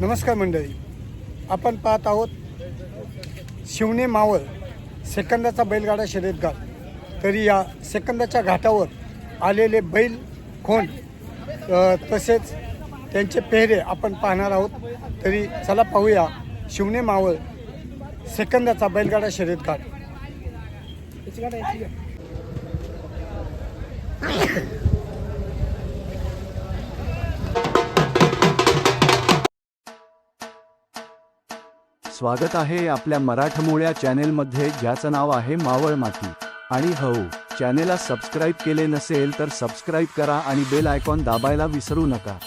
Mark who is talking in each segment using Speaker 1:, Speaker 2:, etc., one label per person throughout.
Speaker 1: नमस्कार मंडळी. आपण पाहत आहोत शिवणे मावळ सेकंदाचा बैलगाडा शर्यत घाट तरी या सेकंदाच्या घाटावर आलेले बैल खोंड तसेच त्यांचे पेहरे आपण पाहणार आहोत. तरी चला पाहूया शिवणे मावळ सेकंदाचा बैलगाडा शर्यत घाट
Speaker 2: स्वागत आहे आपल्या मराठमोळ्या चॅनेलमध्ये ज्याचं नाव आहे मावळ माती. आणि हो चॅनेलला सबस्क्राईब केले नसेल तर सबस्क्राईब करा आणि बेल आयकॉन दाबायला विसरू नका.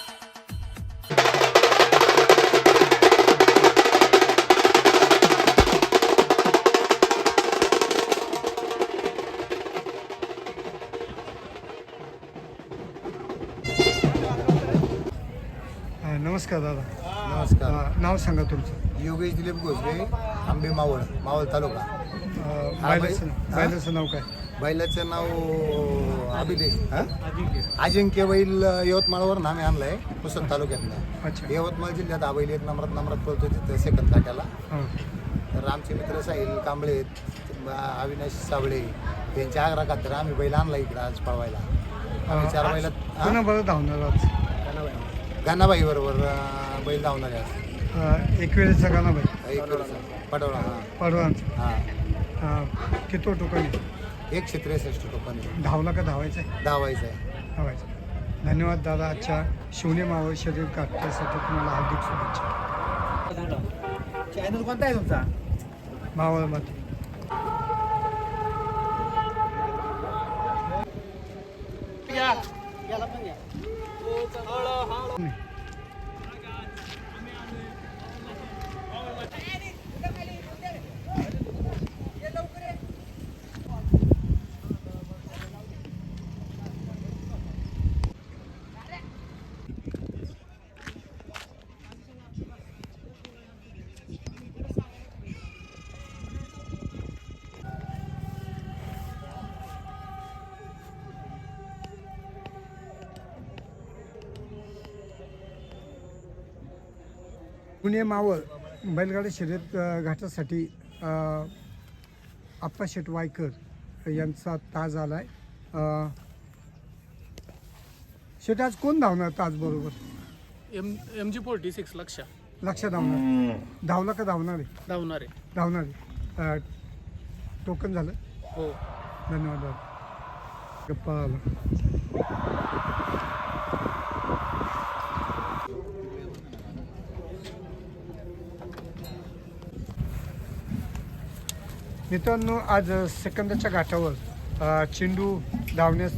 Speaker 1: नमस्कार दादा.
Speaker 3: नमस्कार.
Speaker 1: नाव सांगा तुमचं.
Speaker 3: योगेश दिलीप घोसले आंबे मावळ मावळ तालुका.
Speaker 1: अ, बैलाचं? बैलाचं नाव काय?
Speaker 3: बैलाचं नाव अभिलेख हा? अजिंक्य बैल यवतमाळवरून आम्ही आणलाय पुसद तालुक्यातनं
Speaker 1: अच्छा.
Speaker 3: यवतमाळ जिल्ह्यात हा बैल एक नंबरात नंबरात पळतो तिथं सेकंद काट्याला.
Speaker 1: हां
Speaker 3: तर आमचे मित्र साहिल कांबळे आहेत, अविनाश साबळे यांच्या आग्रा खातर आम्ही बैल आणला इकडं आज पळवायला. आम्ही चार बैलात हा?
Speaker 1: पुन्हा बरं धावणार आज?
Speaker 3: गाणाबाई. बरोबर बैल धावणार आहे आज.
Speaker 1: अ, एक वेळेचा गाणं
Speaker 3: वेळेचा. पटवला हा.
Speaker 1: पडवांचा
Speaker 3: हा.
Speaker 1: किती टोकन?
Speaker 3: एकशे त्रेसष्ट टोपण
Speaker 1: धावला का धावायचं आहे
Speaker 3: धावायचं आहे
Speaker 1: धावायचं धन्यवाद दादा आजच्या शिवणे मावळ शरीर काढण्यासाठी तुम्हाला हार्दिक शुभेच्छा.
Speaker 4: चॅनल कोणता आहे तुमचा?
Speaker 1: मावळमध्ये पुणे मावळ बैलगाडी शर्यत घाटासाठी आप्पा शेट वायकर यांचा ताज आलाय. अ, शेट आज कोण धावणार ताज बरोबर?
Speaker 5: M M G forty six लक्ष.
Speaker 1: लक्ष धावणार. धावला का धावणार आहे?
Speaker 5: धावणार आहे.
Speaker 1: धावणार आहे. टोकन झालं?
Speaker 5: हो.
Speaker 1: धन्यवाद गप्पा आला. मित्रांनो आज सेकंदाच्या घाटावर चेंडू धावण्यास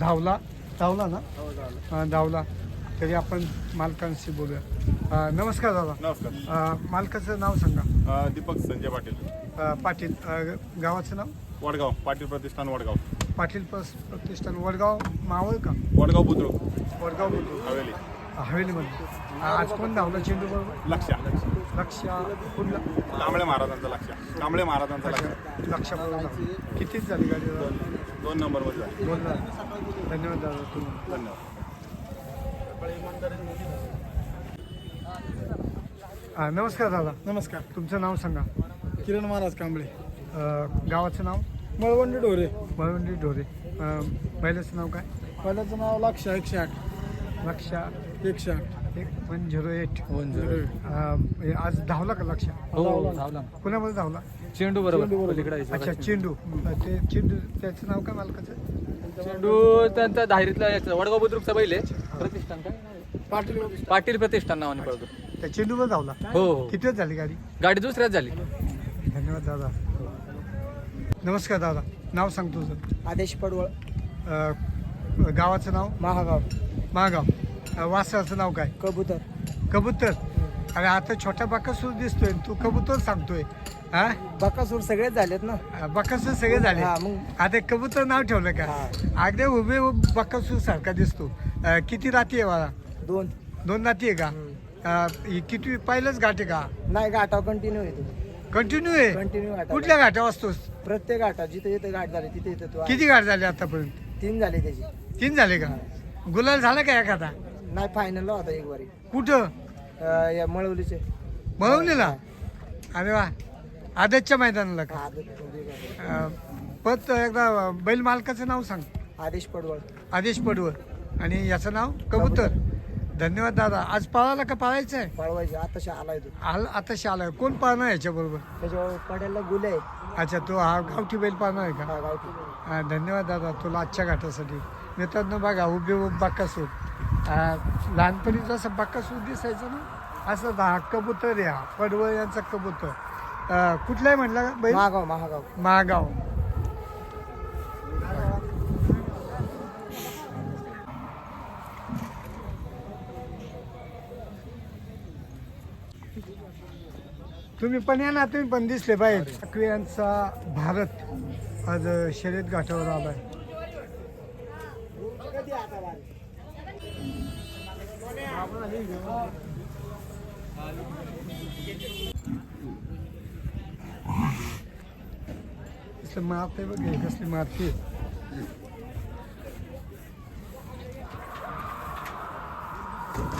Speaker 1: धावला धावला ना? धावला. तरी आपण मालकांशी बोलूया. नमस्कार दादा.
Speaker 6: नमस्कार.
Speaker 1: मालकाचं नाव सांगा.
Speaker 6: दीपक संजय पाटील.
Speaker 1: पाटील गावाचं नाव?
Speaker 6: वडगाव पाटील प्रतिष्ठान वडगाव.
Speaker 1: पाटील प्रतिष्ठान वडगाव मावळ का?
Speaker 6: वडगाव बुद्रुक.
Speaker 1: वडगाव बोलतो
Speaker 6: हवेली.
Speaker 1: हवेलीमध्ये. आज कोण धावला चेंडू बरोबर?
Speaker 6: लक्ष
Speaker 1: लक्ष कुठला
Speaker 6: कांबळे महाराजांचं लक्ष कांबळे महाराजांचं लक्ष
Speaker 1: लक्ष कितीच झाली गाडी दादा?
Speaker 6: दोन नंबरमध्ये झाले.
Speaker 1: दोन झाली. धन्यवाद दादा तुम्ही.
Speaker 6: धन्यवाद.
Speaker 1: हा, नमस्कार दादा.
Speaker 4: नमस्कार.
Speaker 1: तुमचं नाव सांगा.
Speaker 4: किरण महाराज कांबळे.
Speaker 1: अ, गावाचं नाव?
Speaker 4: मळवंडी डोरे
Speaker 1: मळवंडी ढोरे. अ, बैलाचं नाव काय?
Speaker 4: पहिल्याचं नाव लक्ष एकशे आठ.
Speaker 1: लक्ष
Speaker 4: एकशे आठ.
Speaker 1: एक one zero eight.
Speaker 4: One zero
Speaker 1: आज धावला का लक्ष?
Speaker 7: हो धावला.
Speaker 1: कुणामध्ये धावला?
Speaker 7: चेंडू बरोबर. पलीकडे
Speaker 1: अच्छा चेंडू. ते चेंडू त्याचं नाव काय मालकाचं?
Speaker 7: चेंडू त्यांचा धारीतला याचा वडगाव बुद्रुकचा बैल आहे. प्रतिष्ठान काय? नाव आहे?
Speaker 4: पाटील
Speaker 7: पाटील प्रतिष्ठान नावाने पळतो.
Speaker 1: त्या चेंडूवर धावला?
Speaker 7: हो हो.
Speaker 1: किती वेळ झाली गाडी?
Speaker 7: गाडी दुसऱ्याच झाली.
Speaker 1: धन्यवाद दादा. नमस्कार दादा. नाव सांग तुझं.
Speaker 4: आदेश पडवळ.
Speaker 1: अ, गावाचं नाव?
Speaker 4: महागाव.
Speaker 1: महागाव. वासराचं नाव काय?
Speaker 4: कबूतर.
Speaker 1: कबूतर. अरे आता छोटा बाकासूर दिसतोय तू कबूतर सांगतोय. हा?
Speaker 4: बकासूर सगळेच झालेत ना?
Speaker 1: बाकासूर सगळे झाले
Speaker 4: हा, मग.
Speaker 1: आता कबूतर नाव ठेवलं का? अगदी उभे बाकासूर सारखा दिसतो. अ, किती राती आहे मला
Speaker 4: दोन.
Speaker 1: दोन राती आहे का? अ, ही किती पहिलंच घाट आहे का?
Speaker 4: नाही घाटाव कंटिन्यू येतो
Speaker 1: कंटिन्यू आहे?
Speaker 4: कंटिन्यू घाटा
Speaker 1: कुठल्या घाटावर असतोस?
Speaker 4: प्रत्येक घाटा जिथे जिथे घाट झाले तिथे तो आहे.
Speaker 1: किती घाट झाले आतापर्यंत?
Speaker 4: तीन झाले त्याची.
Speaker 1: तीन झाले का? गुलाल झाला का एखादा?
Speaker 4: नाही फायनल होता एक वारी.
Speaker 1: कुठं?
Speaker 8: अं, या मळवलीचे.
Speaker 1: बळवलेला अरे वा. आदतच्या मैदानाला का?
Speaker 8: आदत म्हणजे
Speaker 1: अं, एकदा बैल मालकाचं नाव सांग.
Speaker 8: आदेश पडवळ.
Speaker 1: आदेश पडवळ. आणि याचं नाव? कबूतर. धन्यवाद दादा. आज पाळाला का पाळायचं आहे
Speaker 8: पळवायचे. आताशा आलाय तो.
Speaker 1: आल आता आलाय. कोण पाळणार याच्याबरोबर?
Speaker 8: त्याच्यावर पड्याला गुले. आहे
Speaker 1: अच्छा तो हा गावठी बैल पाळणार आहे का?
Speaker 8: हा गावठी.
Speaker 1: हा, धन्यवाद दादा. तुला आजच्या घाटासाठी. मित्रांनो बघा उभे उभ बाक्कासूर लहानपणी जसं बाक्कासूर दिसायचं ना असं हा कबूतर हा पडवळ यांचा कबूतर. म्हणला बैल
Speaker 8: महागाव महागाव.
Speaker 1: महागाव. तुम्ही पण या ना तुम्ही पण दिसले पाहिजे ठाकरेंचा भारत आज शर्यत गाठावर आलाय. कसलं मारते बघ हे कसली मारते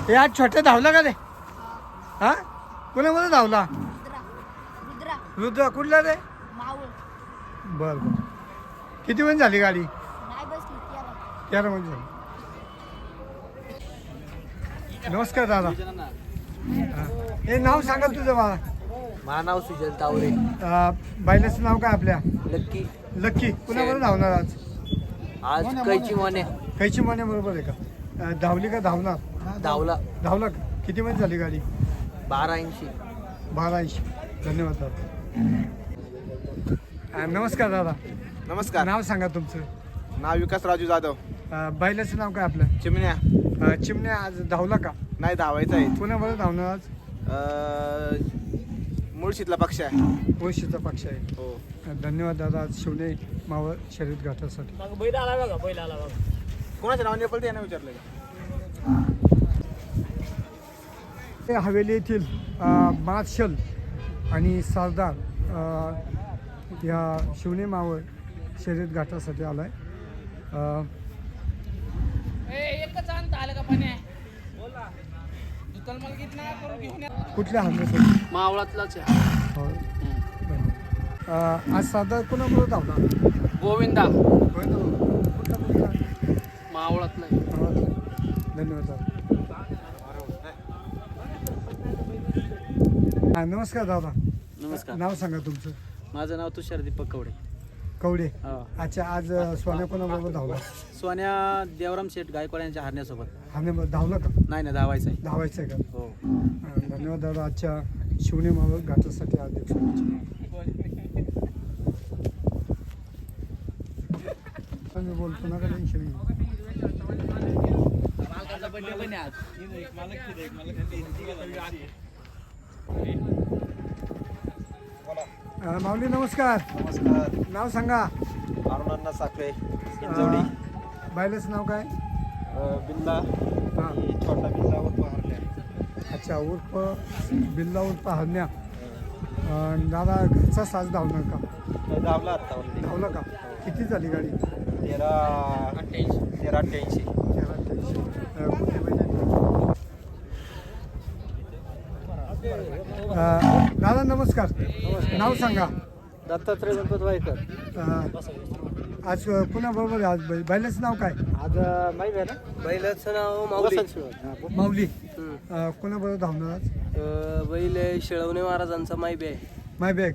Speaker 1: हे आज छोट्या धावला का रे? हा? कुणामध्ये धावला?
Speaker 9: रुद्रा
Speaker 1: कुठला रे? बर बर. किती वेळ झाली गाडी? तेरा म्हणजे झाली. नमस्कार दादा. हा. हे नाव सांगा तुझं मला
Speaker 8: माझं नाव सुजल तावरे
Speaker 1: बायलाचं नाव काय आपल्या?
Speaker 8: लक्की.
Speaker 1: लक्की. कुणाबरोबर धावणार आज?
Speaker 8: आज कैची मोने.
Speaker 1: कैची माने बरोबर आहे का? अं, धावली का धावणार?
Speaker 8: धावला.
Speaker 1: धावला का? किती वेळ झाली गाडी?
Speaker 8: बारा ऐंशी.
Speaker 1: बारा ऐंशी. धन्यवाद दादा. अं, नमस्कार दादा.
Speaker 4: नमस्कार.
Speaker 1: नाव सांगा तुमचं.
Speaker 4: नाव विकास राजू जाधव.
Speaker 1: अं, बैलाचं नाव काय आपलं?
Speaker 4: चिमण्या.
Speaker 1: अं, चिमण्या आज धावला का?
Speaker 4: नाही धावायचं आहे.
Speaker 1: पुण्यामध्ये धावणार आज?
Speaker 4: मुळशीतला पक्ष आहे.
Speaker 1: ओशीचा पक्ष आहे.
Speaker 4: हो.
Speaker 1: धन्यवाद दादा आज शिवने मावळ शर्यत घाटासाठी
Speaker 4: कोणाच्या नावाने पलते यानं विचारलं का
Speaker 1: ते हवेली येथील अं, मार्शल आणि सरदार अं, या शिवने मावळ शर्यत घाटासाठी आलाय. अं,
Speaker 10: आलं का पाणी.
Speaker 1: कुठल्या हल्ल्यासाठी
Speaker 10: मावळातलाच आहे.
Speaker 1: हो. आज सरदार कोणाबरोबर धावला?
Speaker 10: गोविंदा.
Speaker 1: ना? कुठला मुलगा?
Speaker 10: मावळातला आहे.
Speaker 1: धन्यवाद दादा. हा, नमस्कार दादा.
Speaker 11: नमस्कार.
Speaker 1: नाव सांगा तुमचं.
Speaker 11: माझं नाव तुषार दीपक कवडे.
Speaker 1: कवडे.
Speaker 11: हा.
Speaker 1: अच्छा आज अ, सोन्या कोणाबरोबर धावला?
Speaker 11: सोन्या देवराम शेठ गायकवाड यांच्या हारण्यासोबत.
Speaker 1: हा नाही धावला का?
Speaker 11: नाही ना धावायचं आहे
Speaker 1: धावायचं आहे का?
Speaker 11: हो.
Speaker 1: धन्यवाद दादा आजच्या शिवने मावळ घाटासाठी आज. एक शुभेच्छा मी बोलतो नका टेन्शन घेऊ. अ, माऊली नमस्कार.
Speaker 4: नमस्कार.
Speaker 1: नाव सांगा.
Speaker 4: अरुणांना साखरे
Speaker 1: अ, बायलाचं नाव काय?
Speaker 4: बिल्ला.
Speaker 1: हा.
Speaker 4: छोटा बिल्ला होतो हरण्या
Speaker 1: अच्छा उर्फ बिल्ला उर्फ हरण्या अ, दादा घरचा साज धावणार का?
Speaker 4: धावला आता
Speaker 1: धावला का? किती झाली गाडी?
Speaker 4: तेरा तेरा अठ्ठ्याऐंशी.
Speaker 1: तेरा अठ्ठ्याऐंशी. अ, बैल आहेत? अ, दादा नमस्कार. नाव सांगा.
Speaker 8: दत्तात्रय गणपत वायकर.
Speaker 1: आज पुन्हा बरोबर आहे. आज बैल बैलाचं नाव काय?
Speaker 8: आज माहिती आहे ना? बैलाचं नाव माऊली
Speaker 1: माऊली अ, कोणाबरोबर धावणार आज?
Speaker 8: बैल शिळवणे महाराजांचा मायबी आहे.
Speaker 1: माय बॅग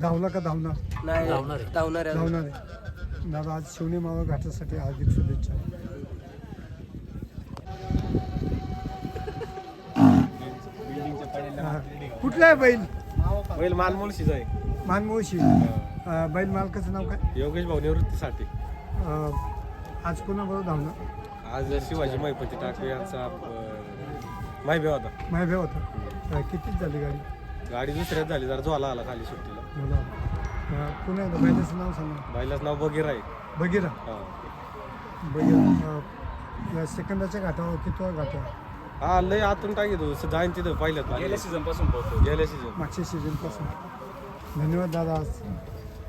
Speaker 1: धावला का धावणार?
Speaker 8: नाही धावणार
Speaker 1: धावणार आहे दादा आज शिवणे मावळ घाटासाठी हार्दिक शुभेच्छा. कुठला आहे बैल?
Speaker 12: बैल मानमुळशीच आहे.
Speaker 1: मानमोशी बैल मालकाचं नाव काय?
Speaker 12: योगेश भाऊ निवृत्तीसाठी
Speaker 1: अ, आज कोणाबरोबर धावणार?
Speaker 12: आज शिवाजी महिपती ठाकरे यांचा माहिती होता.
Speaker 1: माय होता. अ, कितीच झाली गाडी?
Speaker 12: गाडी दुसऱ्यात झाली जरा झोला आला खाली सुट्टीला.
Speaker 1: मला अ, पुन्हा एकदा बैलाचं नाव सांगा.
Speaker 12: बाईलाच नाव बगीर आहे.
Speaker 1: बघिरा.
Speaker 12: हा.
Speaker 1: बघिरा अ, या सेकंदाच्या घाटावर कितवा घाटावर
Speaker 12: हा लय आतून काय घेतो जाईन तिथं पाहिलं गेल्या सीझनपासून गेल्या सीझन
Speaker 1: मागच्या सीझनपासून धन्यवाद दादा. आज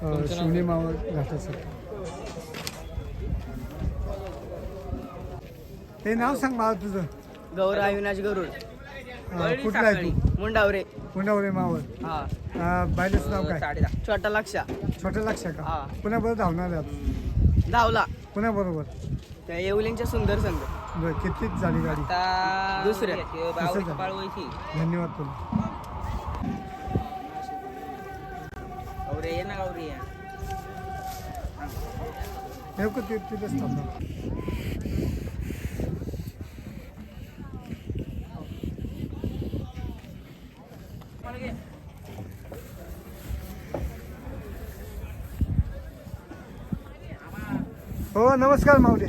Speaker 1: अ, शिवने मावळ घाटासाठी ते नाव सांग मला तुझं.
Speaker 8: गौरव अविनाश गरुड.
Speaker 1: अं, कुठला आहे तू?
Speaker 8: मुंडावरे.
Speaker 1: पुण्यावरे मावळ.
Speaker 8: हा.
Speaker 1: अं, बायलेचं नाव काय?
Speaker 8: छोटा लक्ष.
Speaker 1: छोटं लक्ष का?
Speaker 8: हा.
Speaker 1: पुण्याबरोबर धावणार आहात
Speaker 8: धावला.
Speaker 1: पुण्याबरोबर
Speaker 8: त्या येवलिंगच्या सुंदर संघ.
Speaker 1: बरं कितीच झाली गाडी?
Speaker 8: दुसऱ्या.
Speaker 1: दुसरं झालं. धन्यवाद तुला.
Speaker 8: गौरे ये ना गौरी
Speaker 1: नेमकं ते तिथेच थांबणार. हो नमस्कार माऊली.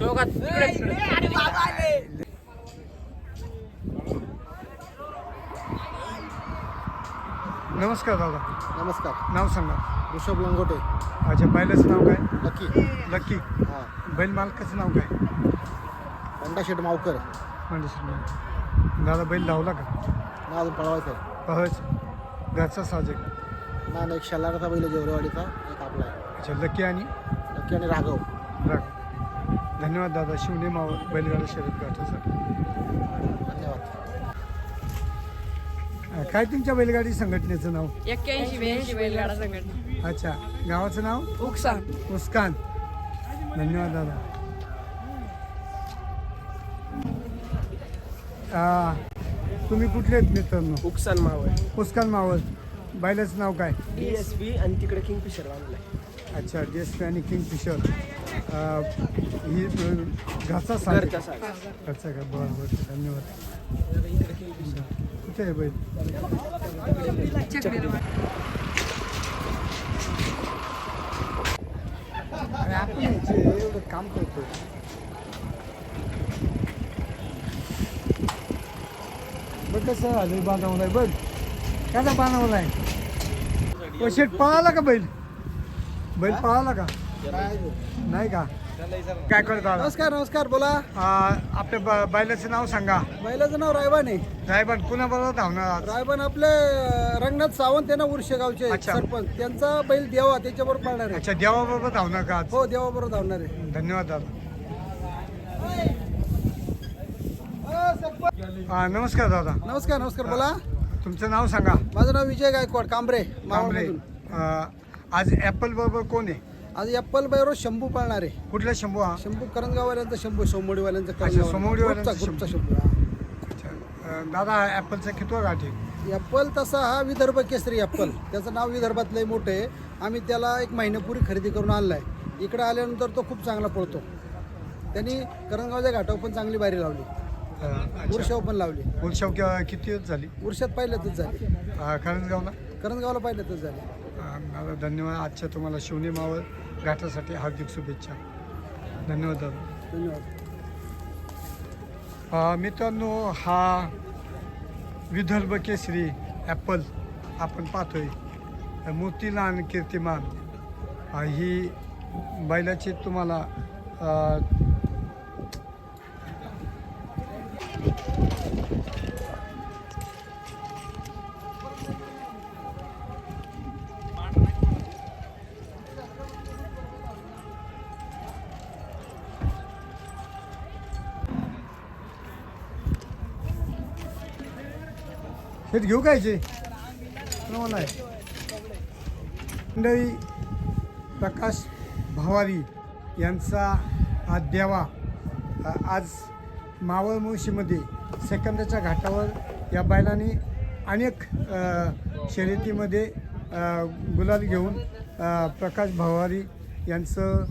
Speaker 1: नमस्कार दादा.
Speaker 4: नमस्कार.
Speaker 1: नाव सांगा.
Speaker 4: ऋषभ लंगोटे.
Speaker 1: अच्छा बैलाचं नाव काय?
Speaker 4: नक्की
Speaker 1: लकी.
Speaker 4: हां.
Speaker 1: बैल मालकाचं नाव काय?
Speaker 4: पंडा शेट मावकर.
Speaker 1: म्हणजे दादा बैल लावला का?
Speaker 4: ना अजून पळवायचं आहे.
Speaker 1: पहच घरचा साजक
Speaker 4: ना ना एक शल्लाराचा बैल जेवरेवाडीचा. एक आपला आहे.
Speaker 1: अच्छा लकी आणि?
Speaker 4: नक्की आणि राघव.
Speaker 1: धन्यवाद दादा. शिवने मावळ बैलगाडा शर्यत गाठासाठी.
Speaker 4: धन्यवाद.
Speaker 1: काय तुमच्या बैलगाडी संघटनेचं नाव?
Speaker 8: एक्क्याऐंशी ब्याऐंशी बैलगाडा संघटना.
Speaker 1: अच्छा. गावाचं नाव?
Speaker 8: उकसा
Speaker 1: मुस्कान धन्यवाद दादा. तुम्ही कुठले आहेत मित्रांनो?
Speaker 8: उकसान मावळ.
Speaker 1: मुस्कान मावळ. बैलाचं नाव काय?
Speaker 8: डी एस बी आणि तिकडे किंगफिशर बांधलाय
Speaker 1: अच्छा डी एस पी आणि किंगफिशर ही घरचा साज.
Speaker 8: घरचा
Speaker 1: का? बरं बरं धन्यवाद. कुठे आहे बैल अरे आपण एवढं काम करतो बघ कसं झालं बांधवलाय बघ. कसा बांधवलाय ओ शेट पळाला का बैल? बैल पळाला का? नाही. का? काय करत?
Speaker 4: नमस्कार नमस्कार बोला.
Speaker 1: आपल्या ब- बैलाचं नाव सांगा.
Speaker 4: बैलाचं नाव रायबान. आहे
Speaker 1: साहेबान कुणाबरोबर धावणार आहात?
Speaker 4: रायबान आपले रंगनाथ सावंत आहे ना उर्शेगावचे
Speaker 1: अच्छा.
Speaker 4: सरपंच. त्यांचा बैल देवा त्याच्याबरोबर पाळणार आहे.
Speaker 1: अच्छा देवाबरोबर धावणार का आज?
Speaker 4: हो देवाबरोबर धावणार आहे.
Speaker 1: धन्यवाद दादा. आ, नमस्कार दादा.
Speaker 4: नमस्कार नमस्कार बोला.
Speaker 1: तुमचं नाव सांगा.
Speaker 4: माझं नाव विजय गायकवाड कांबरे
Speaker 1: कांबळे
Speaker 4: मावळमधून.
Speaker 1: आज ॲपल बरोबर कोण आहे?
Speaker 4: आज एप्पल बैरो शंभू पाळणार. आहे
Speaker 1: कुठला शंभू हा?
Speaker 4: शंभू करंजगाववाल्यांचा शंभू सोमवडीवाल्यांचा
Speaker 1: अच्छा, सोमवडीवाल्यांचा
Speaker 4: ग्रुपचा शंभू. हा.
Speaker 1: अच्छा. अ, दादा ॲपलचा कितवा गाठ आहे
Speaker 4: ॲपल तसा हा विदर्भ केसरी ॲपल त्याचं नाव विदर्भात लय मोठं आहे. आम्ही त्याला एक महिन्यापूर्वी खरेदी करून आणला आहे इकडे आल्यानंतर तो खूप चांगला पळतो. त्यांनी करंजगावच्या घाटावर पण चांगली बारी लावली.
Speaker 1: अ, अच्छा.
Speaker 4: पण लावली.
Speaker 1: उलशाव किती दिवस झाली?
Speaker 4: उर्शात पहिल्यातच झाली.
Speaker 1: अ, करंजगावला?
Speaker 4: करंजगावला पहिल्यातच झाली.
Speaker 1: दादा धन्यवाद. आजच्या तुम्हाला शिवने मावळ घाटासाठी हार्दिक शुभेच्छा. धन्यवाद दादा.
Speaker 4: धन्यवाद.
Speaker 1: मित्रांनो हा विदर्भ केसरी ॲपल आपण पाहतोय. मूर्तीलान कीर्तिमान. ही बैलाची तुम्हाला अ, घेऊ कायचे मला आहे. मंडळी प्रकाश भावारी यांचा हा देवा आज मावळ मुळशीमध्ये सेकंदाच्या घाटावर या बैलाने अनेक शर्यतीमध्ये गुलाल घेऊन प्रकाश भावारी यांचं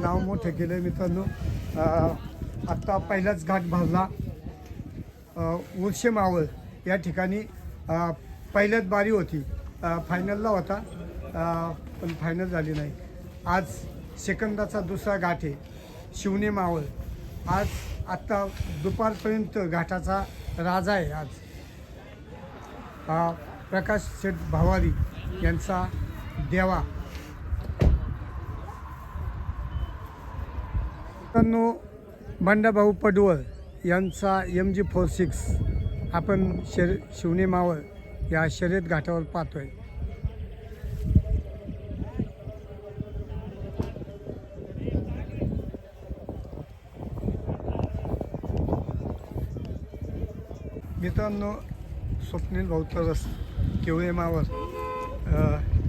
Speaker 1: नाव मोठं केलं मित्रांनो. आत्ता पहिलाच घाट भरला. उर्शे मावळ या ठिकाणी पहिल्याच बारी होती. फायनलला होता. पण फायनल झाली नाही. आज सेकंदाचा दुसरा घाट आहे. शिवणे मावळ. आज आत्ता दुपारपर्यंत घाटाचा राजा आहे आज. प्रकाश शेठ भावारी यांचा देवा. मित्रांनो बंडाभाऊ पडवळ यांचा एम जी फोर सिक्स आपण शर शिवणे मावळ या शर्यत घाटावर पाहतोय. मित्रांनो स्वप्नील भाऊ तरस केवळे मावळ अ,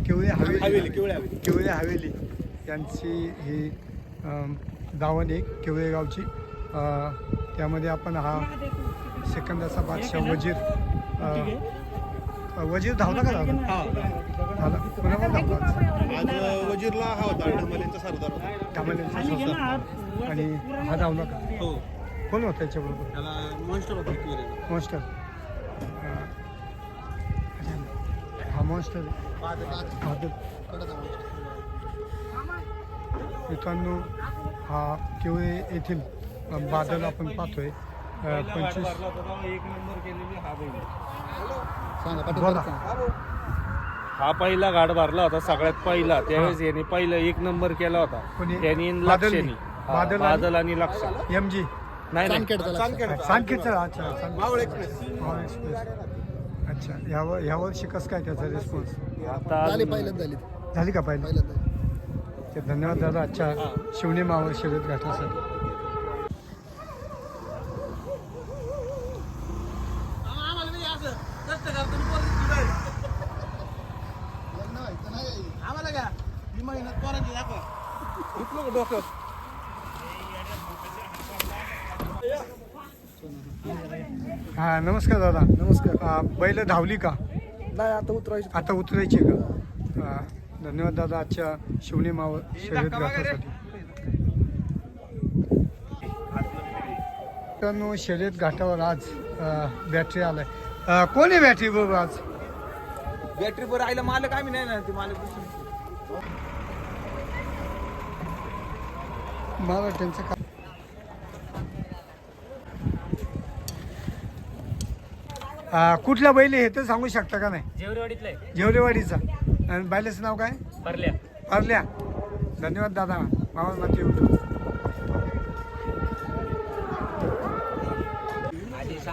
Speaker 1: केवळे हवेली केवळे हवेली. यांची ही दावण आहे केवळे गावची त्यामध्ये आपण हा सेकंदाचा बादशाह वजीर अ, वजीर धावला का दादा? धावला. धावला. आज?
Speaker 12: आज वजीरला हा होता ढमालेंचा सरदार होता.
Speaker 1: संसार. आणि हा धावला का?
Speaker 12: हो.
Speaker 1: कोण होता त्याच्याबरोबर
Speaker 12: त्याला मॉन्स्टर होता
Speaker 1: मॉन्स्टर हा मॉन्स्टर. मित्रांनो हा केवळे येथील बादल आपण पाहतोय. पंचवीस.
Speaker 12: एक नंबर केलेली हा हा पहिला गाड भरला होता सगळ्यात पहिला. त्यावेळेस याने पहिला एक नंबर केला होता.
Speaker 1: कोणी?
Speaker 12: त्यांनी
Speaker 1: बादलनी?
Speaker 12: लक्षणी हा,
Speaker 1: बादल आणि-
Speaker 12: बादल आणि लक्ष.
Speaker 1: M G.
Speaker 12: नाही नाही.
Speaker 1: सांकेतचं अच्छा सांकेत. मावळ एक्सप्रेस. अच्छा ह्या वर्षी कसं काय त्याचा रिस्पॉन्स
Speaker 12: आता
Speaker 4: पहिल्यांदा झाली.
Speaker 1: झाली का पाहिजे ते धन्यवाद दादा. आजच्या शिवणे मावळ शर्यत घाटासाठी
Speaker 10: आम्हाला का मी महिन्यात पोरांची दाखवा
Speaker 1: हा नमस्कार दादा.
Speaker 4: नमस्कार.
Speaker 1: बैल धावली का?
Speaker 4: नाही आता उतरायची
Speaker 1: आता उतरायची का? धन्यवाद दादा आजच्या शिवणे मावळ शर्यत घाटासाठी मित्रांनो शर्यत घाटावर आज अ, बॅटरी आलाय. अ, कोण आहे बॅटरी बरोबर आज?
Speaker 10: बॅटरी वर आईला मालक आम्ही नाही ना ते मालक.
Speaker 1: अ, कुठला बैल आहे हे तर सांगू शकता का नाही?
Speaker 11: जेवरेवाडीतलं आहे.
Speaker 1: जेवरेवाडीचा. आणि बैलाचं नाव काय? पारल्या. धन्यवाद दादा. मावळ माती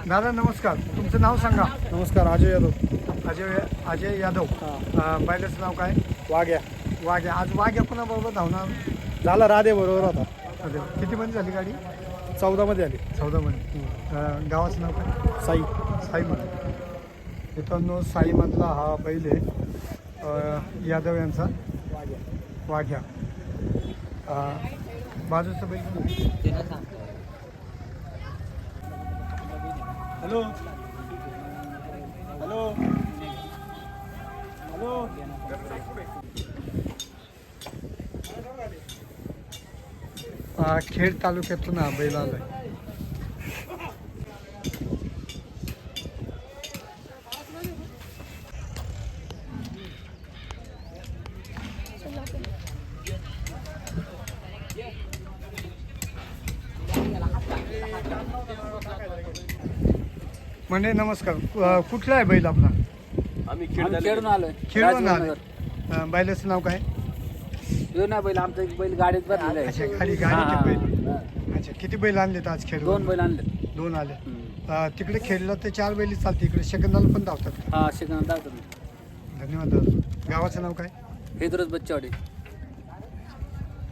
Speaker 1: दादा नमस्कार. तुमचं नाव सांगा.
Speaker 4: नमस्कार अजय यादव.
Speaker 1: अजय अजय यादव. अं, बैलाचं नाव काय?
Speaker 4: वाघ्या.
Speaker 1: वाघ्या. आज वाघ्या कोणाबरोबर धावणार?
Speaker 4: झाला राधे बरोबर होता
Speaker 1: अरे, किती मध्ये झाली गाडी?
Speaker 4: चौदा मध्ये आली.
Speaker 1: चौदामध्ये अं, गावाचं नाव काय?
Speaker 4: साई.
Speaker 1: साईमध्ये मित्रांनो साईमधला हा बैल आहे. यादव यांचा. वाघ्या. बाजूचं बैल?
Speaker 12: हॅलो. हॅलो. हॅलो.
Speaker 1: खेड तालुक्यातून हा बैल आलाय. म्हणजे नमस्कार. अं, कुठला आहे बैल आपला?
Speaker 12: आम्ही
Speaker 11: खेळून आलोय.
Speaker 1: खेळून आले अं, बैलाचं नाव काय?
Speaker 11: येऊ ना बैल आमचा एक बैल गाडीत भरलेला आहे.
Speaker 1: अच्छा गाडी गाडी बैल. अच्छा किती बैल आणलेत आज खेळ
Speaker 11: दोन बैल आणले
Speaker 1: दोन आले. अं, तिकडे खेळलं तर चार बैली चालते इकडे सेकंदाला पण धावतात. का?
Speaker 11: हा दाखवतो
Speaker 1: धन्यवाद दादा. गावाचं नाव काय?
Speaker 11: हे दररोज बच्चावाडी.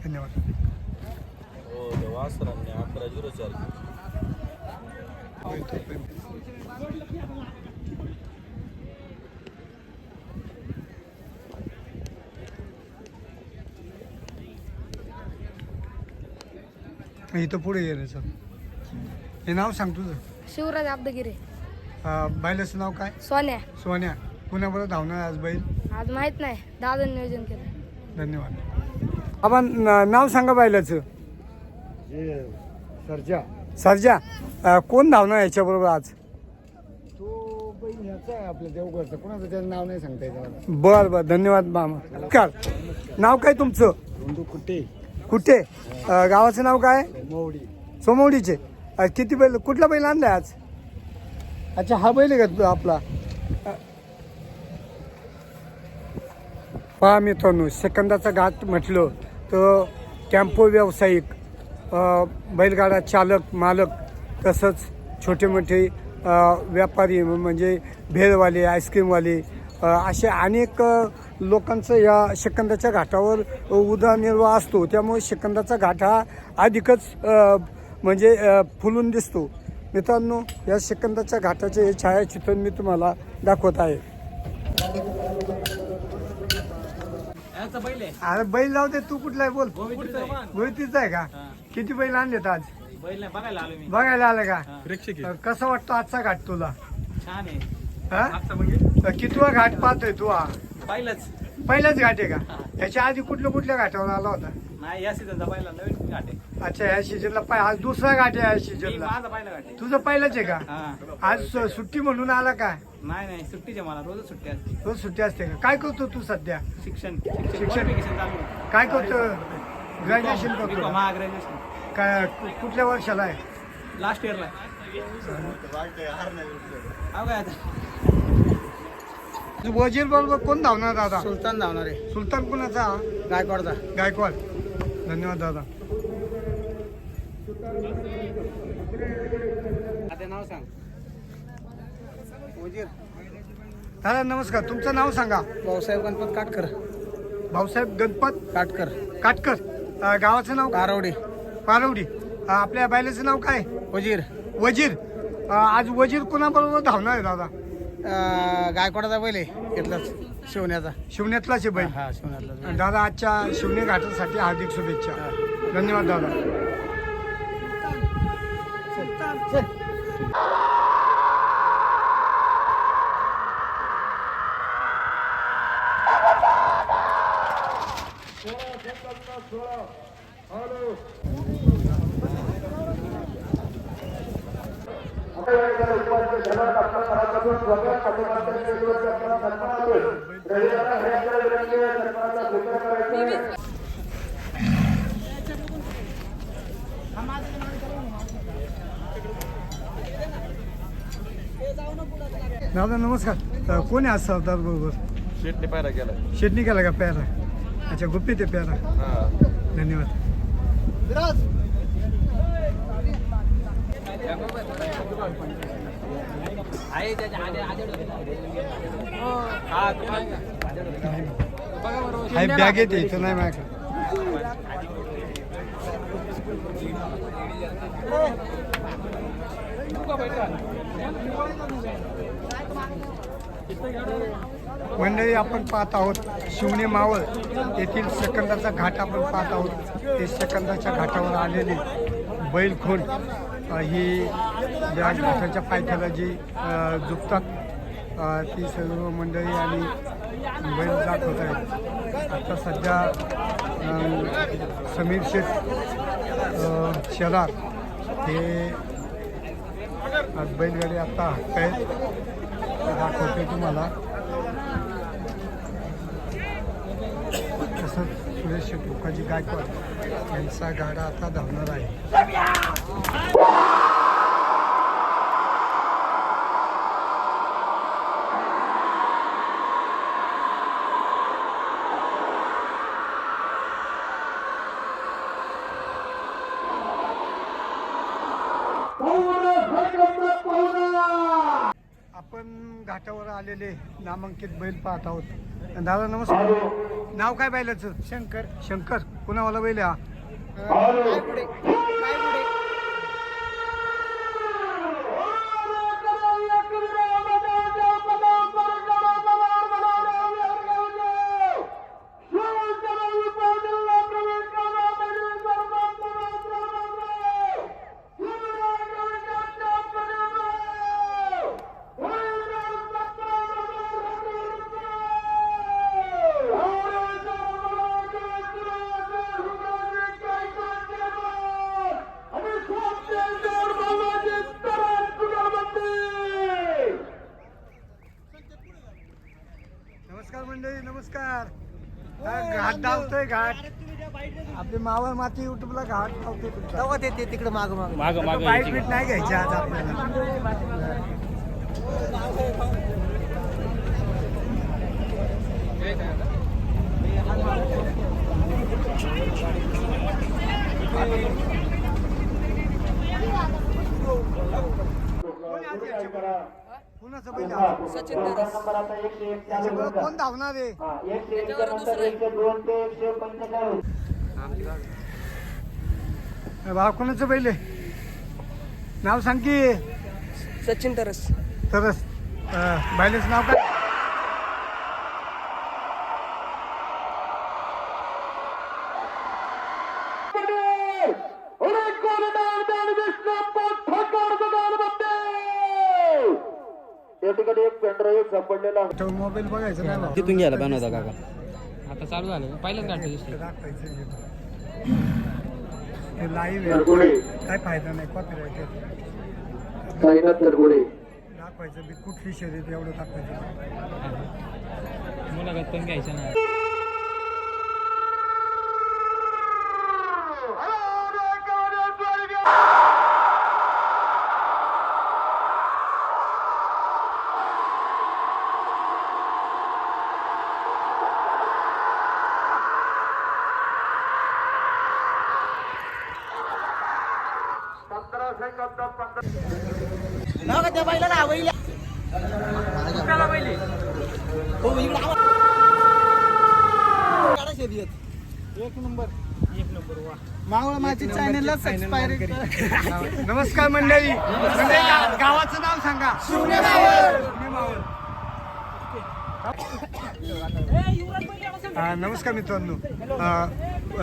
Speaker 1: धन्यवाद.
Speaker 12: अकरा झिरो चार
Speaker 1: इथं पुढे ये रे सर. हे नाव सांग तुझं.
Speaker 9: शिवराज आब्दगिरे
Speaker 1: अं, बैलाचं नाव काय?
Speaker 9: सोन्या.
Speaker 1: सोन्या. कुणाबरोबर धावणार आज बैल?
Speaker 9: आज माहीत नाही. दादा नियोजन केलं.
Speaker 1: धन्यवाद. आपण न- नाव सांगा बैलाचं सरजा. सरजा. अं, कोण धावणार याच्याबरोबर आज?
Speaker 4: आपल्या देवगडचा कोणाचं त्याचं नाव नाही सांगता येत
Speaker 1: बर बर. धन्यवाद मामा. काय नाव काय तुमचं?
Speaker 4: धोंडू
Speaker 1: कुठे? अं, गावाचं नाव काय?
Speaker 4: मौडी
Speaker 1: सोमवडीचे. अं, किती बैल कुठला बैल आणलाय आज? अच्छा हा बैल आहे का आपला? अं, पहा मित्रांनो सेकंदाचा घाट म्हटलं तर टेम्पो व्यावसायिक अं, बैलगाडा चालक मालक तसंच छोटे मोठे व्यापारी म्हणजे भेळवाले आईस्क्रीमवाले असे अनेक लोकांचं या सेकंदाच्या घाटावर उदरनिर्वाह असतो. त्यामुळे सेकंदाचा घाट हा अधिकच म्हणजे फुलून दिसतो. मित्रांनो या सेकंदाच्या घाटाचे हे छायाचित्रण मी तुम्हाला दाखवत आहे. अरे बैल दे तू कुठला आहे बोल. गोळतीच आहे. का? किती बैल आणलेत आज?
Speaker 10: बैल नाही बघायला आलो मी.
Speaker 1: बघायला आलं का? तर कसं वाटतं आजचा घाट तुला?
Speaker 10: छान आहे.
Speaker 1: हा?
Speaker 10: आजचा म्हणजे?
Speaker 1: तर कितवा घाट पाहतोय तू हा?
Speaker 10: पहिलंच.
Speaker 1: पहिलाच घाट आहे का? त्याच्या आधी कुठल्या कुठल्या घाटावर आला होता?
Speaker 10: नाही या सीझनचा पहिला नवीन घाट आहे.
Speaker 1: अच्छा या सीजनला पाय आज दुसरा घाट आहे या
Speaker 10: मी
Speaker 1: सीजनला
Speaker 10: माझा पहिला घाट आहे.
Speaker 1: तुझं पहिलंच आहे का?
Speaker 10: हा.
Speaker 1: आज सु- सुट्टी म्हणून आला का?
Speaker 10: नाही नाही सुट्टीचे मला. रोजच सुट्टी असते.
Speaker 1: रोज सुट्टी असते का? काय करतो तू सध्या?
Speaker 10: शिक्षण.
Speaker 1: शिक्षण.
Speaker 10: शिक्षण चालू आहे.
Speaker 1: काय करतो? ग्रॅज्युएशन
Speaker 10: B.Com,
Speaker 1: करतो
Speaker 10: हा ग्रॅज्युएशन
Speaker 1: काय कुठल्या वर्षाला आहे?
Speaker 10: लास्ट इयरला
Speaker 1: वजीर बरोबर कोण धावणार दादा?
Speaker 4: सुलतान धावणार आहे.
Speaker 1: सुलतान कुणाचा?
Speaker 4: गायकवाडचा.
Speaker 1: गायकवाड. धन्यवाद दादा.
Speaker 10: आता नाव सांग.
Speaker 1: दादा नमस्कार. तुमचं नाव सांगा.
Speaker 4: भाऊसाहेब गणपत काटकर.
Speaker 1: भाऊसाहेब गणपत
Speaker 4: काटकर.
Speaker 1: काटकर. अं, गावाचं नाव
Speaker 4: कारवडे
Speaker 1: पारवडी. आपल्या बायलेचं नाव काय?
Speaker 4: वजीर.
Speaker 1: वजीर. अं, आज वजीर कुणाबरोबर धावणार आहे दादा?
Speaker 4: गायकवाडाचा बैल आहे इथलाच शिवण्याचा.
Speaker 1: शिवण्यातलाच आहे बैल.
Speaker 4: हा शिवण्यातला
Speaker 1: दादा आजच्या शिवणे घाटासाठी हार्दिक शुभेच्छा. धन्यवाद दादा नमस्कार अं, कोण आहे आज सरदार बरोबर?
Speaker 12: शेटने पायरा गेला
Speaker 1: शेटणी केला का प्यारा? अच्छा गुप्पी ते प्यारा. धन्यवाद.
Speaker 10: हा
Speaker 1: हाय बॅग येते इथं नाही माझ्याकडे. मंडळी आपण पाहत आहोत शिवणे मावळ येथील सेकंदाचा घाट आपण पाहत आहोत. ते सेकंदाच्या घाटावर आलेली बैलखोंड ही या घाटाच्या पायथ्याला जी झुकतात ती सर्व मंडळी आणि बैल जात होत. आहेत आता सध्या समीर शेत शेलार हे आज बैलगाडी आता आहेत ते दाखवते तुम्हाला. तसंच सुरेश टोकाजी गायकवाड यांचा गाडा आता धावणार आहे आपण घाटावर आलेले नामांकित बैल पाहत आहोत. दादा नमस्कार. नाव काय बैलाचं? शंकर. शंकर. कुणावाला बैल आहे हा? मावळ माती युट्यूबला घाट धावतोय तुमचा
Speaker 4: ते ते तिकडे माग माग
Speaker 12: माग माग
Speaker 1: बाईट बीट नाही घ्यायची आज आपल्याला कुणाचं बैल आहे?
Speaker 9: सचिन दादा
Speaker 1: याच्याबरोबर कोण धावणार आहे भाव कोणाचं बैल आहे? नाव सांग की.
Speaker 8: सचिन तरस.
Speaker 1: तरच बायलेचं नाव काय? मोबाईल बघायचं.
Speaker 8: तिथून घ्यायला बनवता काका
Speaker 10: आता चालू झालं. पहिल्याच गाठ
Speaker 1: दाखवायचं हे. हे लाईव्ह आहे काय फायदा नाही कॉपीराईट दाखवायचं बी कुठली शर्यत एवढं दाखवायचं.
Speaker 10: मुलाखत पण घ्यायचं ना
Speaker 1: नमस्कार मंडळी. गावाचं नाव सांगा. नमस्कार मित्रांनो.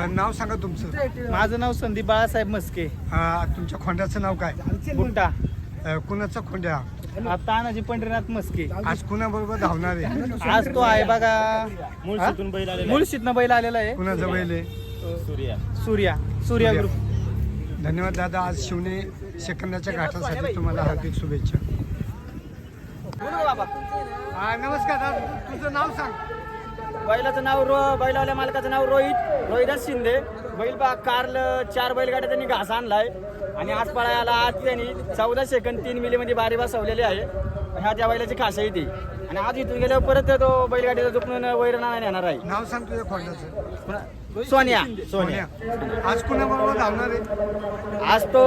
Speaker 1: नाव सांगा तुमचं.
Speaker 4: माझं नाव संदीप बाळासाहेब मस्के
Speaker 1: तुमच्या खोंड्याचं नाव काय? अ, कुणाचा खोंड्या?
Speaker 4: तानाजी पंढरीनाथ मस्के
Speaker 1: आज कुणाबरोबर धावणार आहे?
Speaker 4: आज तो आहे बघा. मुळशीतनं बैल आलेला आहे.
Speaker 1: कुणाचा बैल आहे?
Speaker 4: सूर्या. सूर्या ग्रुप
Speaker 1: धन्यवाद दादा आज शिवने सेकंदाच्या घाटासाठी तुम्हाला हार्दिक शुभेच्छा. हा, नमस्कार दादा तुझं नाव सांग.
Speaker 13: बैलाचं नाव रो बैलावल्या मालकाचं नाव रोहित रोहिदास शिंदे. बैल बा कारल चार बैलगाड्या त्यांनी घास आणलाय. आणि आज पळायला आज त्यांनी चौदा सेकंद तीन मिलीमध्ये बारी बसवलेली आहे. ह्या त्या बैलाची खास आहे ती. आणि आज इथून गेल्यावर परत तो बैलगाडीचा जुपणून वैरणा येणार आहे.
Speaker 1: नाव सांग तुझ्या खोंड्याचं
Speaker 13: सोनिया.
Speaker 1: सोन्या. आज कुणाबरोबर धावणार आहे?
Speaker 13: आज तो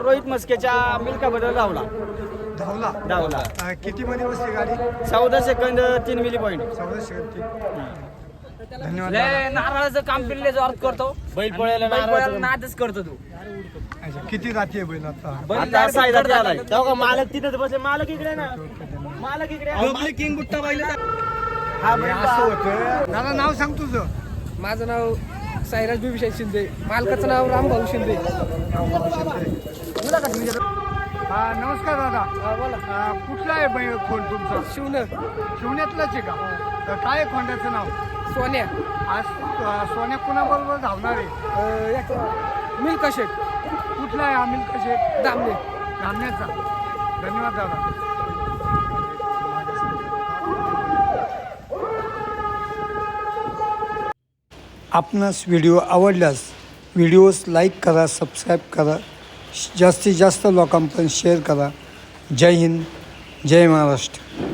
Speaker 13: रोहित मस्केच्या मिल्काबद्दल धावला.
Speaker 1: धावला?
Speaker 13: धावला.
Speaker 1: अ, किती मध्ये बसली गाडी?
Speaker 13: चौदा सेकंद तीन मिली पॉईंट
Speaker 1: चौदाशे गती. धन्यवाद दादा.
Speaker 10: नारळाचं काम पिल्ले अर्थ करतो.
Speaker 13: बैल पळायला
Speaker 10: बैल नादच करतो तू.
Speaker 1: अच्छा, किती जाती आहे बैल आता
Speaker 13: आता साईदात आलाय तेव्हा मालक तिथं बसले. मालक इकडे ना. मालक इकडे. किंग गुट्टा बैल हा
Speaker 1: हे असं होतं. दादा नाव सांग तुझं.
Speaker 8: माझं नाव साईराज बिभीषण शिंदे. मालकाचं नाव रामभाऊ शिंदे.
Speaker 1: हा नमस्कार दादा. हा, कुठला आहे बैल खोंड तुमचा?
Speaker 8: शिवन
Speaker 1: शिवण्यातलाच आहे का? तर काय आहे खोंड्याचं नाव?
Speaker 8: सोन्या.
Speaker 1: आज अ, सोन्या कुणाबरोबर धावणार आहे?
Speaker 8: मिल्का शेख.
Speaker 1: कुठला आहे अमिल कशे
Speaker 8: दामले
Speaker 1: धामण्याचा धन्यवाद दादा. आपणास व्हिडिओ आवडल्यास व्हिडिओज लाईक करा सबस्क्राईब करा जास्तीत जास्त लोकांपर्यंत शेअर करा. जय हिंद जय महाराष्ट्र.